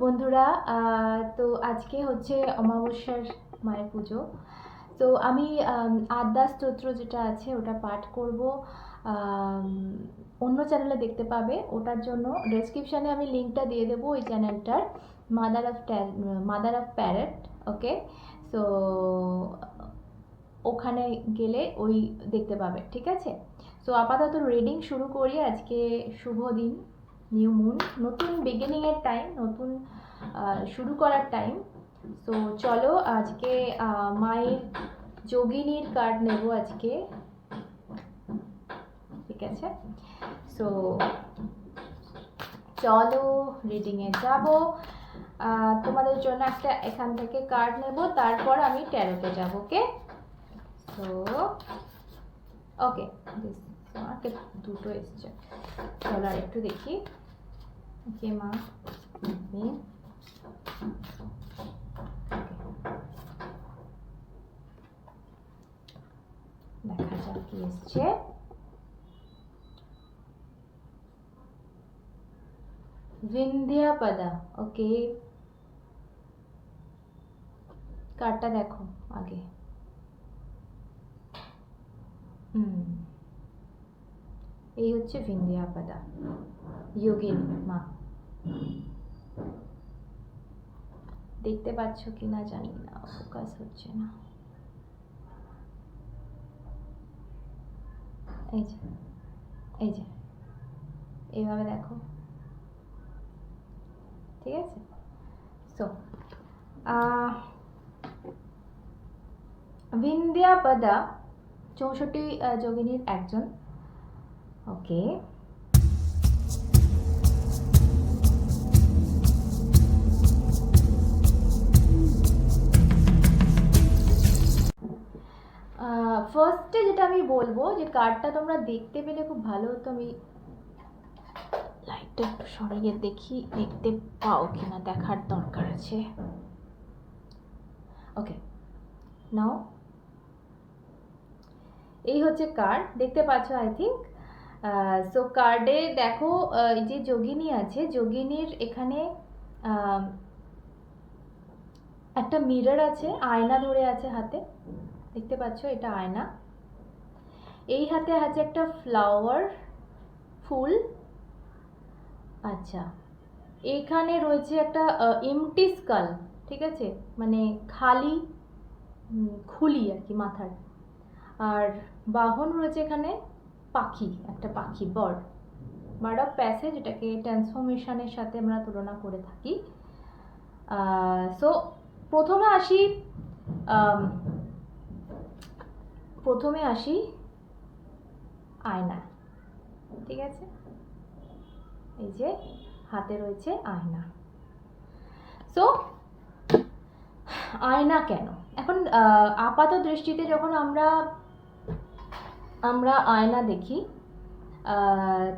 বন্ধুরা তো আজকে হচ্ছে অমাবস্যার মায়ের পুজো। তো আমি আম, আদ্যা স্তোত্র যেটা আছে ওটা পাঠ করব। অন্য চ্যানেলে দেখতে পাবে ওটার জন্য ডেসক্রিপশানে আমি লিঙ্কটা দিয়ে দেবো ওই চ্যানেলটার mother of mother of parrot okay so ওখানে গেলে ওই দেখতে পাবে ঠিক আছে? সো আপাতত রিডিং শুরু করি আজকে শুভ দিন। New moon. নতুন বিগিনিংয়ের টাইম নতুন শুরু করার টাইম তো চলো আজকে মায়ের যোগিনীর কার্ড নেব আজকে। ঠিক আছে? সো চলো রিডিংয়ে যাব। তোমাদের জন্য একটা এখান থেকে কার্ড নেব, তারপর আমি ট্যারোতে যাব ওকে তো ওকে আমাকে দুটো এসছে। চলো আর একটু দেখি। ওকে মা আমি দেখা যাক কি এসছে বিন্ধিয়াপদা ওকে কার্ডটা দেখো আগে হুম এই হচ্ছে বিন্ধিয়াপদা যোগিনী মা। দেখতে পাচ্ছ কি না জানি না ফোকাস হচ্ছে না। এই যে এই যে এইভাবে দেখো। ঠিক আছে? সো বিন্দ্যাপদা চৌষট্টি যোগিনীর একজন। ওকে ফার্স্টে যেটা আমি বলব যে কার্ডটা তোমরা দেখতে পেলে খুব ভালো হতো আমি লাইটটা একটু সরিয়ে দেখি, দেখতে পাও কিনা দেখার দরকার আছে। ওকে নাও এই হচ্ছে কার্ড দেখতে পাচ্ছ আই থিঙ্ক সো কার্ডে দেখো যে যোগিনী আছে, যোগিনীর এখানে একটা মিরর আছে, আয়না ধরে আছে হাতে। দেখতে পাচ্ছ, এটা আয়না। এই হাতে আছে একটা ফ্লাওয়ার ফুল। আচ্ছা এখানে রয়েছে একটা এমটি স্কাল ঠিক আছে? মানে খালি খুলি আর কি মাথার। আর বাহন রয়েছে এখানে পাখি, একটা পাখি, বর। বার্ড অফ প্যাসেজ এটাকে ট্রান্সফরমেশনের সাথে আমরা তুলনা করে থাকি। সো প্রথমে আসি প্রথমে আসি আয়না ঠিক আছে? এই যে হাতে রয়েছে আয়না। সো আয়না কেন? এখন আপাত দৃষ্টিতে যখন আমরা আমরা আয়না দেখি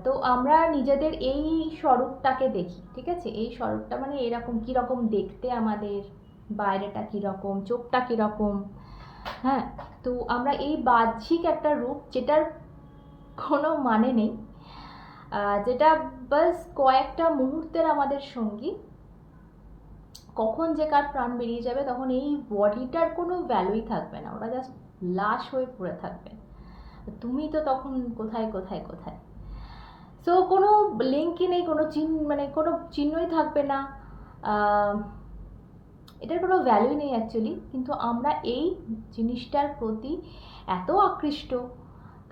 তো আমরা নিজেদের এই স্বরূপটাকে দেখি, ঠিক আছে? এই স্বরূপটা মানে এরকম কীরকম দেখতে আমাদের, বাইরেটা কীরকম, চোখটা কীরকম হ্যাঁ তো আমরা এই বাহ্যিক একটা রূপ যেটার কোনো মানে নেই যেটা বাস কয়েকটা মুহূর্তের আমাদের সঙ্গী। কখন যে কার প্রাণ বেরিয়ে যাবে, তখন এই বডিটার কোনো ভ্যালুই থাকবে না, ওরা জাস্ট লাশ হয়ে পড়ে থাকবে। তুমি তো তখন কোথায় কোথায় কোথায়? সো কোনো লিঙ্কই নেই, কোনো চিহ্ন মানে কোনো চিহ্নই থাকবে না। এটার কোনো ভ্যালুই নেই অ্যাকচুয়ালি কিন্তু আমরা এই জিনিসটার প্রতি এত আকৃষ্ট।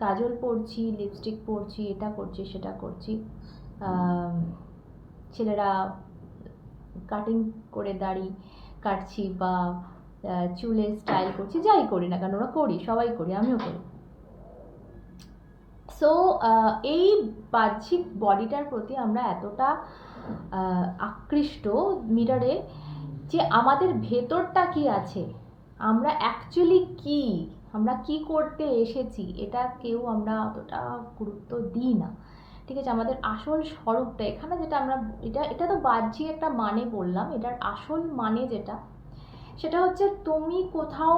কাজল পরছি লিপস্টিক পরছি, এটা করছি, সেটা করছি। ছেলেরা কাটিং করে দাড়ি কাটছি বা চুলে স্টাইল করছি, যাই করি না কেন, ওরা করি, সবাই করি, আমিও করি। সো এই বাহ্যিক বডিটার প্রতি আমরা এতটা আকৃষ্ট মিররে যে আমাদের ভেতরটা কি আছে? আমরা অ্যাকচুয়ালি কি? আমরা কি করতে এসেছি? এটা কেউ আমরা অতটা গুরুত্ব দিই না। ঠিক আছে, আমাদের আসল স্বরূপটা, এখানে যেটা আমরা, এটা এটা তো বাহ্যিক একটা মানে বললাম, এটার আসল মানে যেটা, সেটা হচ্ছে তুমি কোথাও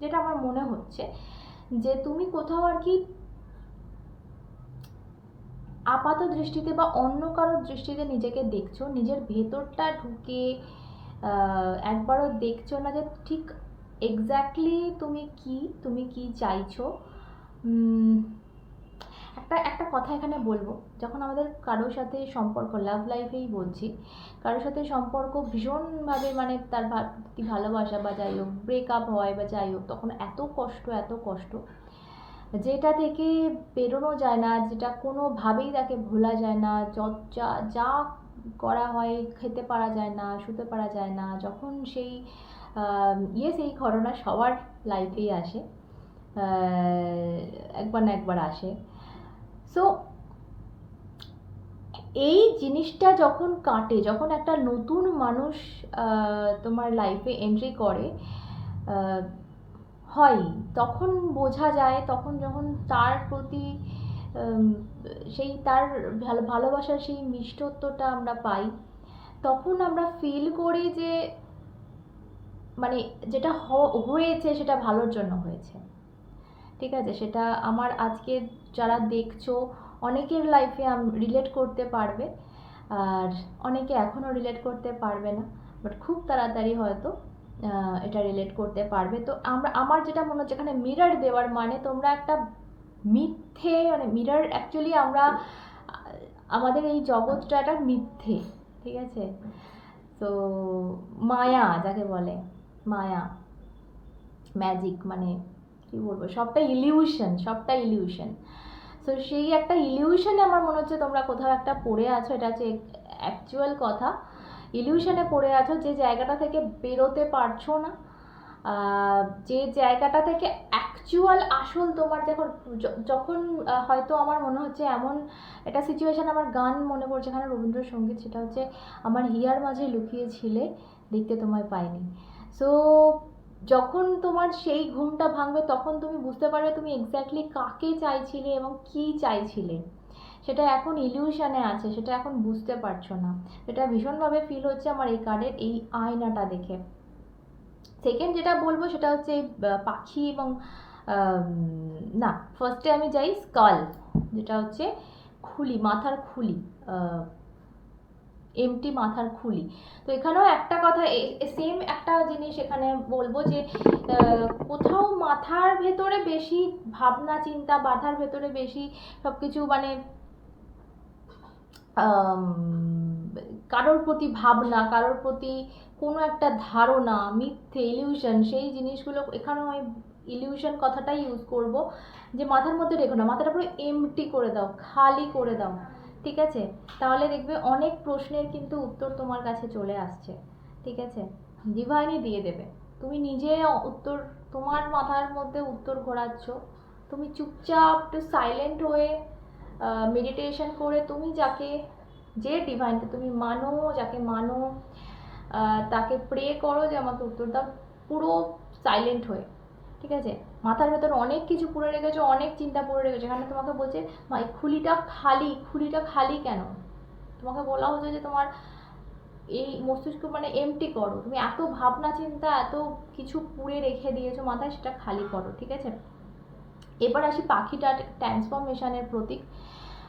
যেটা আমার মনে হচ্ছে যে তুমি কোথাও আর কি আপাত দৃষ্টিতে বা অন্য কারোর দৃষ্টিতে নিজেকে দেখছ, নিজের ভেতরটা ঢুকে একবারও দেখছ না যে ঠিক এক্স্যাক্টলি তুমি কি তুমি কি চাইছো? একটা একটা কথা এখানে বলব, যখন আমাদের কারোর সাথে সম্পর্ক লাভ লাইফেই বলছি, কারোর সাথে সম্পর্ক ভীষণভাবে মানে তার ভালোবাসা বা যাই হোক ব্রেকআপ হয় বা যাই হোক, তখন এত কষ্ট এত কষ্ট যেটা থেকে বেরোনো যায় না, যেটা কোনোভাবেই তাকে ভোলা যায় না য- যা করা হয় খেতে পারা যায় না, শুতে পারা যায় না, যখন সেই ইয়ে সেই ঘটনা সবার লাইফেই আসে একবার না একবার আসে। সো এই জিনিসটা যখন কাটে, যখন একটা নতুন মানুষ তোমার লাইফে এন্ট্রি করে আহ, হয় তখন বোঝা যায় তখন যখন তার প্রতি সেই তার ভালো ভালোবাসার সেই মিষ্টত্বটা আমরা পাই তখন আমরা ফিল করি যে মানে যেটা হয়েছে সেটা ভালোর জন্য হয়েছে। ঠিক আছে? সেটা আমার আজকে যারা দেখছ অনেকের লাইফে রিলেট করতে পারবে আর অনেকে এখনও রিলেট করতে পারবে না বাট খুব তাড়াতাড়ি হয়তো এটা রিলেট করতে পারবে। তো আমরা, আমার যেটা মনে হচ্ছে এখানে মিরর দেওয়ার মানে তোমরা একটা মিথ্যে মানে মিরর অ্যাকচুয়ালি আমরা, আমাদের এই জগৎটা একটা মিথ্যে, ঠিক আছে? তো মায়া যাকে বলে, মায়া ম্যাজিক মানে কি বলব, সবটা ইলিউশন সবটা ইলিউশন তো সেই একটা ইলিউশনে আমার মনে হচ্ছে তোমরা কোথাও একটা পড়ে আছো, এটা হচ্ছে অ্যাকচুয়াল কথা। ইলিউশনে পড়ে আছো, যে জায়গাটা থেকে বেরোতে পারছ না যে জায়গাটা থেকে অ্যাকচুয়াল আসল তোমার য- যখন হয়তো আমার মনে হচ্ছে এমন একটা সিচুয়েশন আমার গান মনে পড়ছে, এখানে রবীন্দ্রসঙ্গীত, সেটা হচ্ছে আমার হিয়ার মাঝে লুকিয়েছিলে দেখতে তোমায় পাইনি। সো যখন তোমার সেই ঘুমটা ভাঙবে, তখন তুমি বুঝতে পারবে তুমি এক্স্যাক্টলি কাকে চাইছিলে এবং কি চাইছিলে। সেটা এখন ইলিউশনে আছে, সেটা এখন বুঝতে পারছ না। সেটা ভীষণভাবে ফিল হচ্ছে আমার এই কার্ডের এই আয়নাটা দেখে। সেকেন্ড যেটা বলব সেটা হচ্ছে পাখি এবং না ফার্স্টে আমি যাই স্কাল যেটা হচ্ছে খুলি, মাথার খুলি এমটি মাথার খুলি। তো এখানেও একটা কথা সেম একটা জিনিস এখানে বলব যে কোথাও মাথার ভেতরে বেশি ভাবনা, চিন্তা মাথার ভেতরে বেশি সব কিছু মানে কারোর প্রতি ভাবনা, কারোর প্রতি কোনো একটা ধারণা, মিথ্যে ইলিউশন সেই জিনিসগুলো এখানেও আমি ইলিউশন কথাটাই ইউজ করব যে, মাথার মধ্যে রেখো না, মাথাটা পুরো এমটি করে দাও, খালি করে দাও। ঠিক আছে? তাহলে দেখবে অনেক প্রশ্নের কিন্তু উত্তর তোমার কাছে চলে আসছে। ঠিক আছে? ডিভাইনই দিয়ে দেবে। তুমি নিজে উত্তর, তোমার মাথার মধ্যে উত্তর ঘোরাচ্ছ। তুমি চুপচাপ একটু সাইলেন্ট হয়ে মেডিটেশন করে তুমি যাকে, যে ডিভাইনকে তুমি মানো, যাকে মানো তাকে প্রে করো যে আমাকে উত্তর দাও, পুরো সাইলেন্ট হয়ে। ঠিক আছে? মাথার ভেতর অনেক কিছু পড়ে রেখেছো, অনেক চিন্তা পড়ে রেখেছো। এখানে তোমাকে বলছে এই খুলিটা খালি খুলিটা খালি কেন? তোমাকে বলা হচ্ছে যে তোমার এই মস্তিষ্ক মানে এমটি করো। তুমি এত ভাবনা চিন্তা, এত কিছু পুড়ে রেখে দিয়েছ মাথায়, সেটা খালি করো, ঠিক আছে? এবার আসি পাখিটা ট্রান্সফরমেশনের প্রতীক।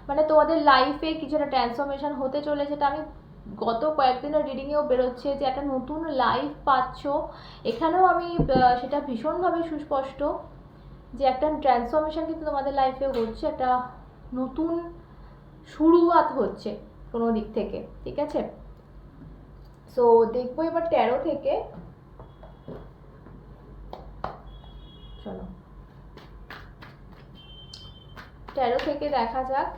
মানে তোমাদের লাইফে কিছু একটা ট্রান্সফরমেশন হতে চলেছে, সেটা আমি গত কয়েকদিনের রিডিংয়েও বেরোচ্ছে যে একটা নতুন লাইফ পাচ্ছ। এখানেও আমি সেটা ভীষণভাবে সুস্পষ্ট যে একটা ট্রান্সফরমেশন কিন্তু তোমাদের লাইফে হচ্ছে, একটা নতুন শুরুয়াত হচ্ছে কোনো দিক থেকে, ঠিক আছে? সো দেখব এবার তেরো থেকে। চলো। তেরো থেকে দেখা যাক।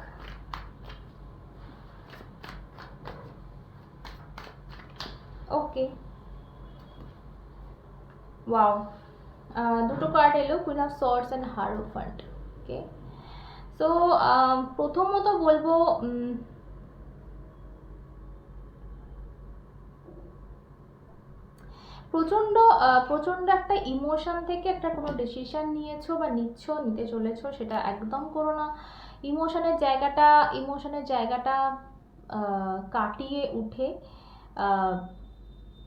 ওকে ওয়াও দুটো কার্ড এলো queen of swords and hierophant okay so প্রথমত বলব প্রচণ্ড প্রচণ্ড একটা ইমোশন থেকে একটা কোনো ডিসিশন নিয়েছো বা নিচ্ছ, নিতে চলেছো, সেটা একদম করো না। ইমোশনের জায়গাটা ইমোশনের জায়গাটা কাটিয়ে উঠে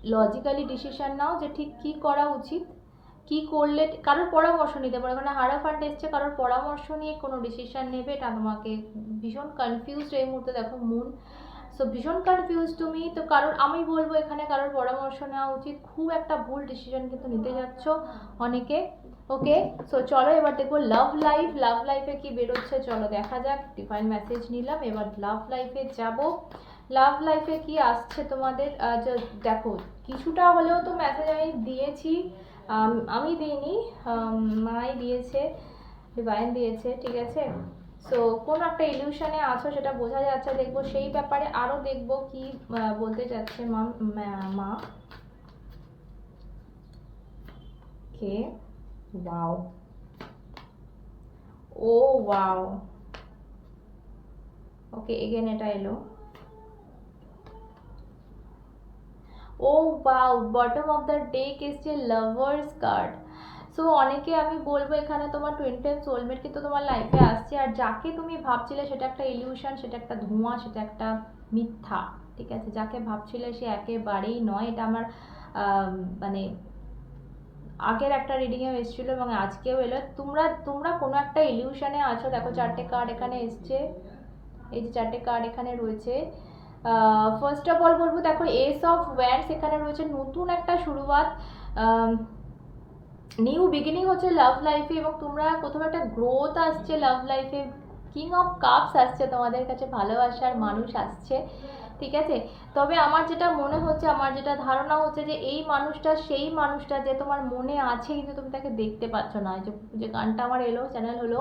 লজিক্যালি ডিসিশন নাও যে ঠিক কী করা উচিত, কি করলে, কারোর পরামর্শ নিতে পারো। মানে হারা ফান্ড এসছে, কারোর পরামর্শ নিয়ে কোনো ডিসিশন নেবে এটা তোমাকে ভীষণ কনফিউজড এই মুহূর্তে দেখো মুন। সো ভীষণ কনফিউজ তুমি। তো কারোর, আমি বলব এখানে কারোর পরামর্শ নেওয়া উচিত। খুব একটা ভুল ডিসিশন কিন্তু নিতে যাচ্ছ অনেকে। ওকে সো চলো এবার দেখব লাভ লাইফ লাভ লাইফে কি বেরোচ্ছে? চলো দেখা যাক। ডিফাইন মেসেজ নিলাম। এবার লাভ লাইফে যাব। লাভ লাইফে কি আসছে তোমাদের? দেখো, কিছুটা হলেও তো মেসেজ আমি দিয়েছি। আমি দিইনি মাই দিয়েছে ডিভাইন দিয়েছে, ঠিক আছে? সো কোন একটা ইলিউশনে আছো সেটা বোঝা যাচ্ছে, দেখব সেই ব্যাপারে আরও দেখব কি বলতে যাচ্ছে মা, মা- কে? ও ওকে এগেন এটা এলো। ও বাউ বটম অফ দ্য ডেক এসছে লাভার্স কার্ড সো অনেকে আমি বলব এখানে তোমার টুয়েন্টি ফাইভ সোলমেট কিন্তু তোমার লাইফে আসছে। আর যাকে তুমি ভাবছিলে সেটা একটা ইলিউশন সেটা একটা ধোঁয়া, সেটা একটা মিথ্যা, ঠিক আছে? যাকে ভাবছিলে সে একেবারেই নয়। এটা আমার মানে আগের একটা রিডিংয়েও এসেছিল এবং আজকেও এলো। তোমরা তোমরা কোনো একটা ইলিউশনে আছো। দেখো, চারটে কার্ড এখানে এসছে। এই যে চারটে কার্ড এখানে রয়েছে। ফার্স্ট অফ অল বলব, দেখো এস অফ ওয়্যান্ডস সেখানে রয়েছে নতুন একটা শুরুয়াত। নিউ বিগিনিং হচ্ছে লাভ লাইফে এবং তোমরা কোথাও একটা গ্রোথ আসছে লাভ লাইফে কিং অফ কাপস আসছে, তোমাদের কাছে ভালোবাসার মানুষ আসছে। ঠিক আছে? তবে আমার যেটা মনে হচ্ছে, আমার যেটা ধারণা হচ্ছে যে এই মানুষটা, সেই মানুষটা যে তোমার মনে আছে কিন্তু তুমি তাকে দেখতে পাচ্ছ না। যে যে গানটা আমার এলো চ্যানেল হলো,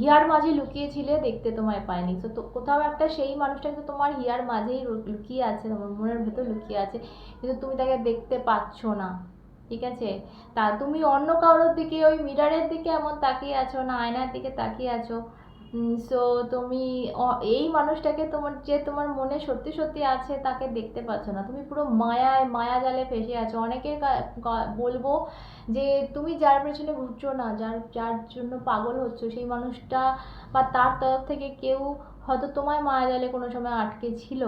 হিয়ার মাঝে লুকিয়েছিলে দেখতে তোমায় পাইনি তো তো কোথাও একটা সেই মানুষটা কিন্তু তোমার হিয়ার মাঝেই লুকিয়ে আছে, তোমার মনের ভেতর লুকিয়ে আছে, কিন্তু তুমি তাকে দেখতে পাচ্ছ না। ঠিক আছে? তা তুমি অন্য কারোর দিকে, ওই মিরারের দিকে এমন তাকিয়ে আছো না, আয়নার দিকে তাকিয়ে আছো? সো তুমি এই মানুষটাকে তোমার, যে তোমার মনে সত্যি সত্যি আছে, তাকে দেখতে পাচ্ছ না। তুমি পুরো মায়ায় মায়াজালে ফেসে আছো। অনেকের বলব যে তুমি যার পেছনে ঘুরছো না, যার যার জন্য পাগল হচ্ছ, সেই মানুষটা বা তার তরফ থেকে কেউ হয়তো তোমায় মায়াজালে কোনো সময় আটকে ছিল।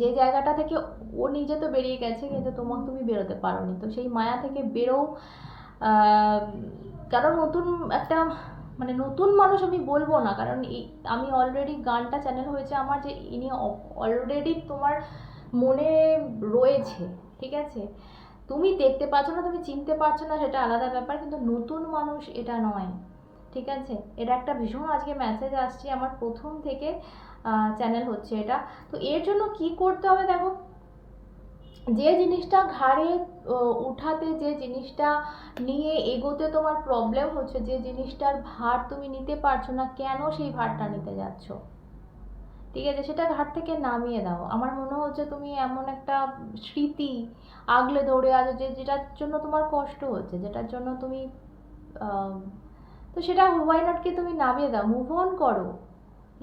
যে জায়গাটা থেকে ও নিজে তো বেরিয়ে গেছে, কিন্তু তোমাকে তুমি বেরোতে পারোনি। তো সেই মায়া থেকে বেরো কারণ নতুন একটা মানে নতুন মানুষ আমি বলব না, কারণ এই আমি অলরেডি গানটা চ্যানেল হয়েছে আমার যে ইনি অলরেডি তোমার মনে রয়েছে, ঠিক আছে? তুমি দেখতে পাচ্ছ না, তুমি চিনতে পারছ না, সেটা আলাদা ব্যাপার, কিন্তু নতুন মানুষ এটা নয়, ঠিক আছে? এটা একটা ভীষণ আজকে মেসেজ আসছে, আমার প্রথম থেকে চ্যানেল হচ্ছে এটা। তো এর জন্য কি করতে হবে দেখো? যে জিনিসটা ঘাড়ে উঠাতে, যে জিনিসটা নিয়ে এগোতে তোমার প্রবলেম হচ্ছে, যে জিনিসটার ভার তুমি নিতে পারছ না, কেন সেই ভারটা নিতে যাচ্ছ? ঠিক আছে, সেটা ঘাট থেকে নামিয়ে দাও আমার মনে হচ্ছে তুমি এমন একটা স্মৃতি আগলে ধরে আছো, যে যেটার জন্য তোমার কষ্ট হচ্ছে, যেটার জন্য তুমি তো সেটা ওয়াই নটকে তুমি নামিয়ে দাও? মুভ অন করো।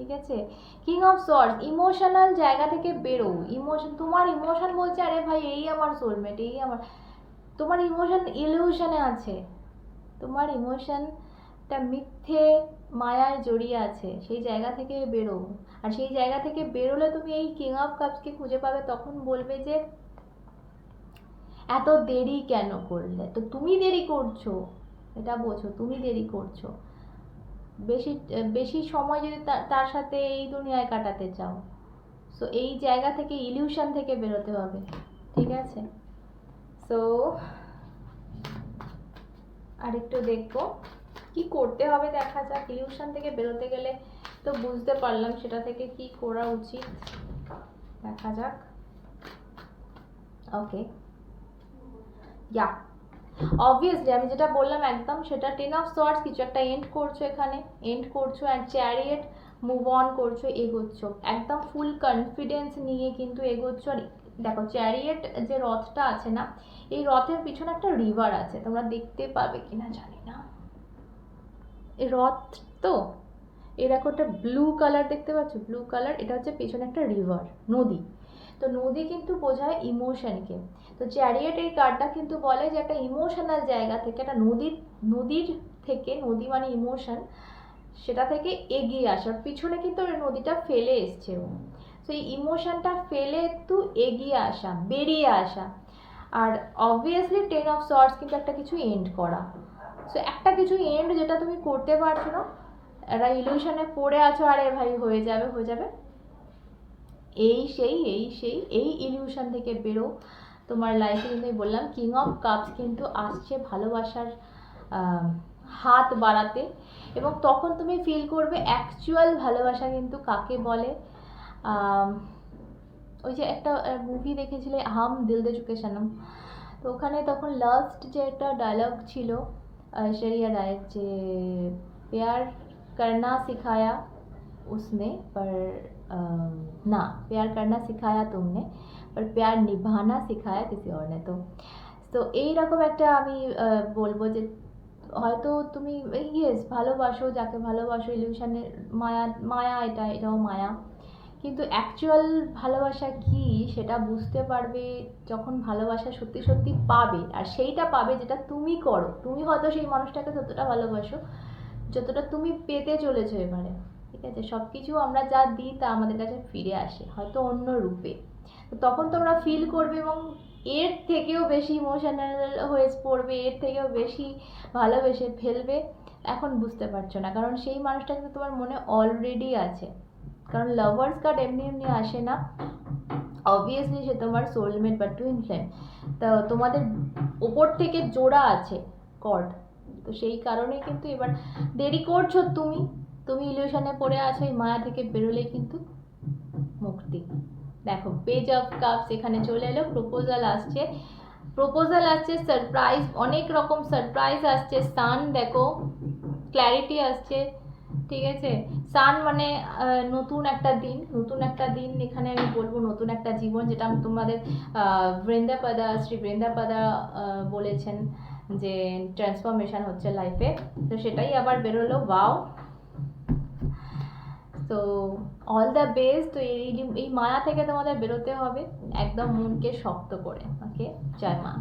ঠিক আছে? কিং অফ সর্স ইমোশনাল জায়গা থেকে বেরো ইমোশন তোমার ইমোশন বলছে, আরে ভাই, এই আমার সোলমেট এই আমার তোমার ইমোশন ইলিউশনে আছে। তোমার ইমোশনটা মিথ্যে মায়ায় জড়িয়ে আছে। সেই জায়গা থেকে বেরো আর সেই জায়গা থেকে বেরোলে তুমি এই কিং অফ কাপসকে খুঁজে পাবে, তখন বলবে যে, এত দেরি কেন করলে? তো তুমি দেরি করছ। এটা বোঝো, তুমি দেরি করছ। বেশি বেশি সময় যদি তার সাথে এই দুনিয়ায় কাটাতে চাও। সো এই জায়গা থেকে ইলিউশন থেকে বেরোতে হবে, ঠিক আছে? সো আরেকটু দেখব। কি করতে হবে দেখা যাক ইলিউশন থেকে বেরোতে গেলে তো বুঝতে পারলাম সেটা থেকে কি করা উচিত। দেখা যাক। ওকে ইয়া অবভিয়াসলি আমি যেটা বললাম একদম, সেটা টেন অফ সর্টস কিছু একটা এন্ড করছ এখানে এন্ড করছ অ্যান্ড চ্যারিয়েট মুভ অন করছ, এগোচ্ছ। একদম ফুল কনফিডেন্স নিয়ে কিন্তু এগোচ্ছ। আর দেখো চ্যারিয়েট যে রথটা আছে না, এই রথের পিছনে একটা রিভার আছে, তোমরা দেখতে পাবে কিনা জানি না। রথ তো দেখো একটা ব্লু কালার দেখতে পাচ্ছ? ব্লু কালার এটা হচ্ছে পেছনে একটা রিভার নদী। তো নদী কিন্তু বোঝায় ইমোশনকে তো চ্যারিয়েট এই কার্ডটা কিন্তু বলে যে একটা ইমোশনাল জায়গা থেকে, একটা নদীর নদীর থেকে, নদী মানে ইমোশন সেটা থেকে এগিয়ে আসার। পিছনে কিন্তু নদীটা ফেলে এসছে ও। তো এই ইমোশনটা ফেলে একটু এগিয়ে আসা, বেরিয়ে আসা। আর অবভিয়াসলি টেন অফ সর্টস কিন্তু একটা কিছু এন্ড করা। সো একটা কিছু এন্ড যেটা তুমি করতে পারছ না, একটা ইলিউশনে পড়ে আছো, আরে ভাই হয়ে যাবে হয়ে যাবে। এই সেই এই সেই এই ইলিউশন থেকে বেরো তোমার লাইফে কিন্তু আমি বললাম কিং অফ কাপস কিন্তু আসছে ভালোবাসার আহ, হাত বাড়াতে এবং তখন তুমি ফিল করবে অ্যাকচুয়াল ভালোবাসা কিন্তু কাকে বলে আম, ওই যে একটা মুভি দেখেছিলে হাম দিল দে চুকে সনম তো ওখানে তখন লাস্ট যে একটা ডায়লগ ছিল ঐশ্বরিয়া রায়ের যে প্যার করনা সিখায়া उसने पर अम, ना प्यार करना सिखाया तुमने पर प्यार निभाना सिखाया किसी और ने तो তো এইরকম একটা আমি আহ, বলবো যে হয়তো তুমি ইয়েস ভালোবাসো যাকে ভালোবাসো ইলিউশনের মায়া মায়া এটা এটাও মায়া কিন্তু অ্যাকচুয়াল ভালোবাসা কি সেটা বুঝতে পারবে যখন ভালোবাসা সত্যি সত্যি পাবে আর সেইটা পাবে যেটা তুমি করো তুমি হয়তো সেই মানুষটাকে ততটা ভালোবাসো যতটা তুমি পেতে চলেছো এবারে ঠিক আছে সব কিছু আমরা যা দিই তা আমাদের কাছে ফিরে আসে, হয়তো অন্য রূপে। তখন তোমরা ফিল করবে এবং এর থেকেও বেশি ইমোশনাল হয়ে পড়বে, এর থেকেও বেশি ভালোবেসে ফেলবে, এখন বুঝতে পারছ না। কারণ সেই মানুষটা কিন্তু তোমার মনে অলরেডি আছে। কারণ লাভার্স কার্ড এমনি এমনি আসে না। অবভিয়াসলি সে তোমার সোলমেট বা টুইন ফ্লেম তো তোমাদের ওপর থেকে জোড়া আছে কর্ড তো সেই কারণে কিন্তু এবার দেরি করছ তুমি। তুমি ইলিউশনে পড়ে আছো, এই মায়া থেকে বেরোলেই কিন্তু মুক্তি। দেখো পেজ অফ কাপস এখানে চলে এলো প্রপোজাল আসছে। প্রপোজাল আসছে সারপ্রাইজ অনেক রকম সারপ্রাইজ আসছে। সান দেখো ক্ল্যারিটি আসছে, ঠিক আছে? সান মানে নতুন একটা দিন। নতুন একটা দিন, এখানে আমি বলব নতুন একটা জীবন, যেটা তোমাদের বৃন্দাপাদা, শ্রী বৃন্দাপাদা বলেছেন যে ট্রান্সফরমেশন হচ্ছে লাইফে তো সেটাই আবার বেরোলো ওয়াও তো অল দ্য বেস্ট তো এই এই মায়া থেকে তোমাদের বেরোতে হবে। একদম মনকে শক্ত করে ওকে জয় মা।